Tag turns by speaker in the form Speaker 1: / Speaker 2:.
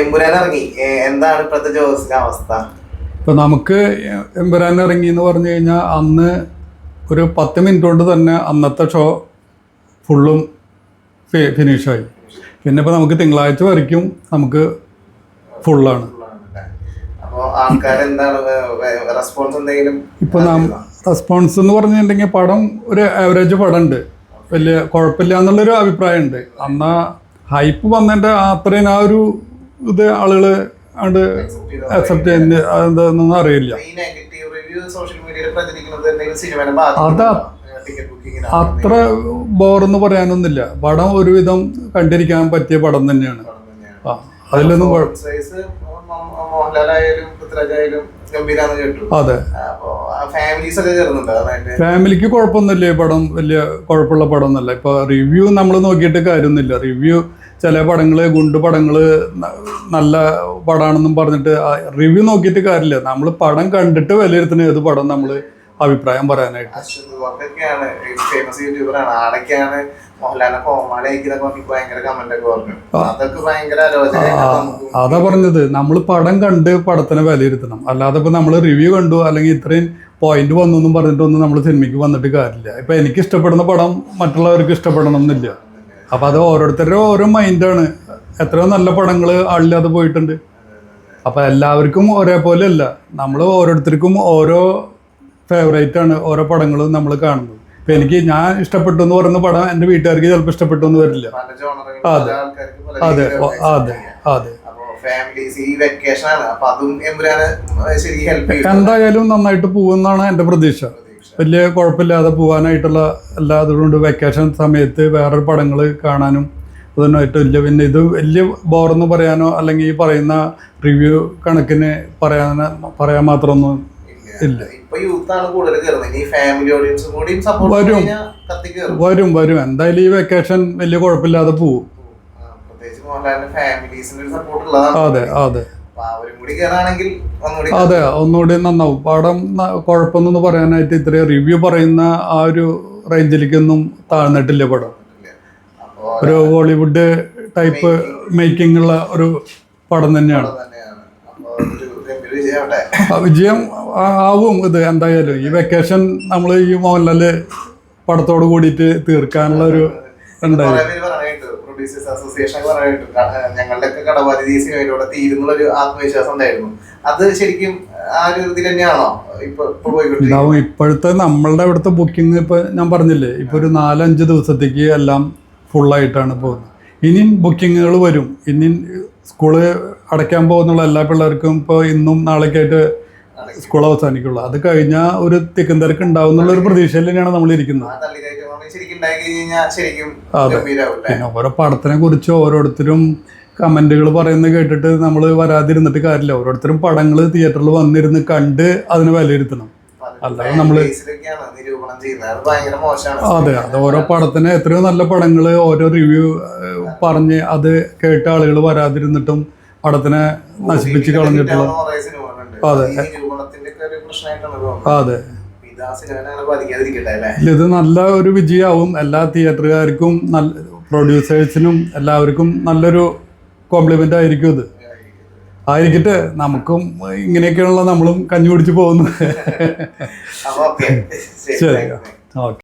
Speaker 1: എമ്പുരാൻ ഇറങ്ങി എന്താണ് ഇപ്പോഴത്തെ ജോസിന്റെ അവസ്ഥ?
Speaker 2: ഇപ്പൊ നമുക്ക് എമ്പുരാൻ ഇറങ്ങി എന്ന് പറഞ്ഞു കഴിഞ്ഞാൽ അന്ന് ഒരു പത്ത് മിനിറ്റ് കൊണ്ട് തന്നെ അന്നത്തെ ഷോ ഫുള്ളും ഫിനിഷായി. പിന്നെ ഇപ്പോൾ നമുക്ക് തിങ്കളാഴ്ച വരയ്ക്കും നമുക്ക് ഫുള്ളാണ്.
Speaker 1: ഇപ്പൊ
Speaker 2: ഇപ്പോൾ നാം റെസ്പോൺസ് എന്ന് പറഞ്ഞിട്ടുണ്ടെങ്കിൽ പടം ഒരു ആവറേജ് പടം ഉണ്ട് വലിയ കുഴപ്പമില്ല എന്നുള്ളൊരു അഭിപ്രായമുണ്ട്. അന്നാ ഹൈപ്പ് വന്നതിന്റെ അത്രയും ആ ഒരു ഇത് ആളുകൾ അത് അക്സെപ്റ്റ് ചെയ്യുന്ന അതെന്താണെന്നൊന്നും അറിയില്ല. അത് അത്ര ബോറെന്ന് പറയാനൊന്നുമില്ല. പടം ഒരുവിധം കണ്ടിരിക്കാൻ പറ്റിയ പടം തന്നെയാണ്. ആ അതിലൊന്നും അതെ. ഫാമിലിക്ക് കുഴപ്പമൊന്നുമില്ല ഈ പടം. വലിയ കുഴപ്പമുള്ള പടം ഒന്നല്ല ഇപ്പൊ റിവ്യൂ നമ്മൾ നോക്കിയിട്ട് കാര്യമൊന്നുമില്ല. റിവ്യൂ ചില പടങ്ങൾ ഗുണ്ട് പടങ്ങൾ നല്ല പടമാണെന്നും പറഞ്ഞിട്ട് റിവ്യൂ നോക്കിയിട്ട് കാര്യമില്ല. നമ്മൾ പടം കണ്ടിട്ട് വിലയിരുത്തുന്ന ഏത് പടം നമ്മൾ അഭിപ്രായം പറയാനായിട്ട്. അതാ പറഞ്ഞത്. നമ്മൾ പടം കണ്ട് പടത്തിനെ വിലയിരുത്തണം. അല്ലാതെ ഇപ്പൊ നമ്മൾ റിവ്യൂ കണ്ടു അല്ലെങ്കിൽ ഇത്രയും പോയിന്റ് വന്നു എന്നും പറഞ്ഞിട്ടൊന്നും നമ്മൾ സിനിമയ്ക്ക് വന്നിട്ട് കാര്യമില്ല. ഇപ്പൊ എനിക്ക് ഇഷ്ടപ്പെടുന്ന പടം മറ്റുള്ളവർക്ക് ഇഷ്ടപ്പെടണം എന്നില്ല അപ്പൊ അത് ഓരോരുത്തരുടെ ഓരോ മൈൻഡാണ് എത്രയോ നല്ല പടങ്ങൾ ആളില്ലാതെ പോയിട്ടുണ്ട്. അപ്പൊ എല്ലാവർക്കും ഒരേപോലെ അല്ല നമ്മൾ ഓരോരുത്തർക്കും ഓരോ ഫേവറേറ്റ് ആണ് ഓരോ പടങ്ങളും നമ്മൾ കാണുന്നത്. ഇപ്പൊ എനിക്ക് ഞാൻ ഇഷ്ടപ്പെട്ടു എന്ന് പറയുന്ന പടം എന്റെ വീട്ടുകാർക്ക് ചിലപ്പോൾ ഇഷ്ടപ്പെട്ടു എന്ന് വരില്ല. അതെ. അതെ. അതെ. അതെ. എന്തായാലും നന്നായിട്ട് പോകുമെന്നാണ് എന്റെ പ്രതീക്ഷ. വലിയ കുഴപ്പമില്ലാതെ പോകാനായിട്ടുള്ള എല്ലാ അതുകൊണ്ട് വെക്കേഷൻ സമയത്ത് വേറൊരു പടങ്ങൾ കാണാനും അതൊന്നും ഏറ്റവും വലിയ പിന്നെ ഇത് വലിയ ബോറെന്ന് പറയാനോ അല്ലെങ്കിൽ ഈ പറയുന്ന റിവ്യൂ കണക്കിന് പറയാൻ പറയാൻ മാത്രമൊന്നും ഇല്ല. വരും. വരും വരും. എന്തായാലും ഈ വെക്കേഷൻ വലിയ കുഴപ്പമില്ലാതെ പോവും. അതെ അതെ. അതെ ഒന്നുകൂടി നന്നാവും. പടം ന- കുഴപ്പമൊന്നും പറയാനായിട്ട് ഇത്രയും റിവ്യൂ പറയുന്ന ആ ഒരു റേഞ്ചിലേക്കൊന്നും താഴ്ന്നിട്ടില്ല പടം. ഒരു ഹോളിവുഡ് ടൈപ്പ് മേക്കിംഗ് ഉള്ള ഒരു പടം തന്നെയാണ്. വിജയം ആവും ഇത് എന്തായാലും. ഈ വെക്കേഷൻ നമ്മൾ ഈ മോഹൻലാൽ പടത്തോട് കൂടിയിട്ട് തീർക്കാനുള്ള ഒരു
Speaker 1: പ്രൊഡ്യൂസേഴ്സ് അസോസിയേഷൻ പറഞ്ഞിട്ട് ഞങ്ങളുടെ ഒക്കെ കടബാധ്യത ഈ സിനിമയിലൂടെ തീരുന്നുള്ള ഒരു ആത്മവിശ്വാസം ഉണ്ടായിരുന്നു. അത് ശരിക്കും ആ ഒരു ഇതിൽ തന്നെയാണോ
Speaker 2: ഉണ്ടാവും ഇപ്പോഴത്തെ നമ്മളുടെ ഇവിടുത്തെ ബുക്കിംഗ് ഇപ്പൊ ഞാൻ പറഞ്ഞില്ലേ ഇപ്പൊ ഒരു നാലഞ്ച് ദിവസത്തേക്ക് എല്ലാം ഫുള്ളായിട്ടാണ് പോകുന്നത്. ഇനിയും ബുക്കിങ്ങുകൾ വരും. ഇനി സ്കൂൾ അടയ്ക്കാൻ പോകുന്നുള്ള എല്ലാ പിള്ളേർക്കും ഇപ്പോൾ ഇന്നും നാളേക്കായിട്ട് സ്കൂൾ അവസാനിക്കുള്ളൂ അത് കഴിഞ്ഞാൽ ഒരു തിക്കും തിരക്ക് ഉണ്ടാവും എന്നുള്ള ഒരു പ്രതീക്ഷയിൽ തന്നെയാണ് നമ്മൾ ഇരിക്കുന്നത്. അതെ. പിന്നെ ഓരോ പടത്തിനെ കുറിച്ച് ഓരോരുത്തരും കമന്റുകൾ പറയുന്നത് കേട്ടിട്ട് നമ്മൾ വരാതിരുന്നിട്ട് കാര്യമില്ല. ഓരോരുത്തരും പടങ്ങൾ തിയേറ്ററിൽ വന്നിരുന്ന് കണ്ട് അതിനെ വിലയിരുത്തണം. അല്ലാതെ
Speaker 1: നമ്മൾ അതെ
Speaker 2: അത് ഓരോ പടത്തിന് എത്രയോ നല്ല പടങ്ങൾ ഓരോ റിവ്യൂ പറഞ്ഞ് അത് കേട്ട ആളുകൾ വരാതിരുന്നിട്ടും പടത്തിനെ നശിപ്പിച്ച് കളഞ്ഞിട്ടുള്ള അതെ. അതെ.
Speaker 1: ഇത്
Speaker 2: നല്ല ഒരു വിജയമാവും. എല്ലാ തിയേറ്ററുകാർക്കും നല്ല പ്രൊഡ്യൂസേഴ്സിനും എല്ലാവർക്കും നല്ലൊരു കോംപ്ലിമെന്റ് ആയിരിക്കും ഇത്. ആയിരിക്കട്ടെ നമുക്കും ഇങ്ങനെയൊക്കെയുള്ള നമ്മളും കഞ്ഞി പിടിച്ച് പോകുന്നു ശരി ഓക്കെ.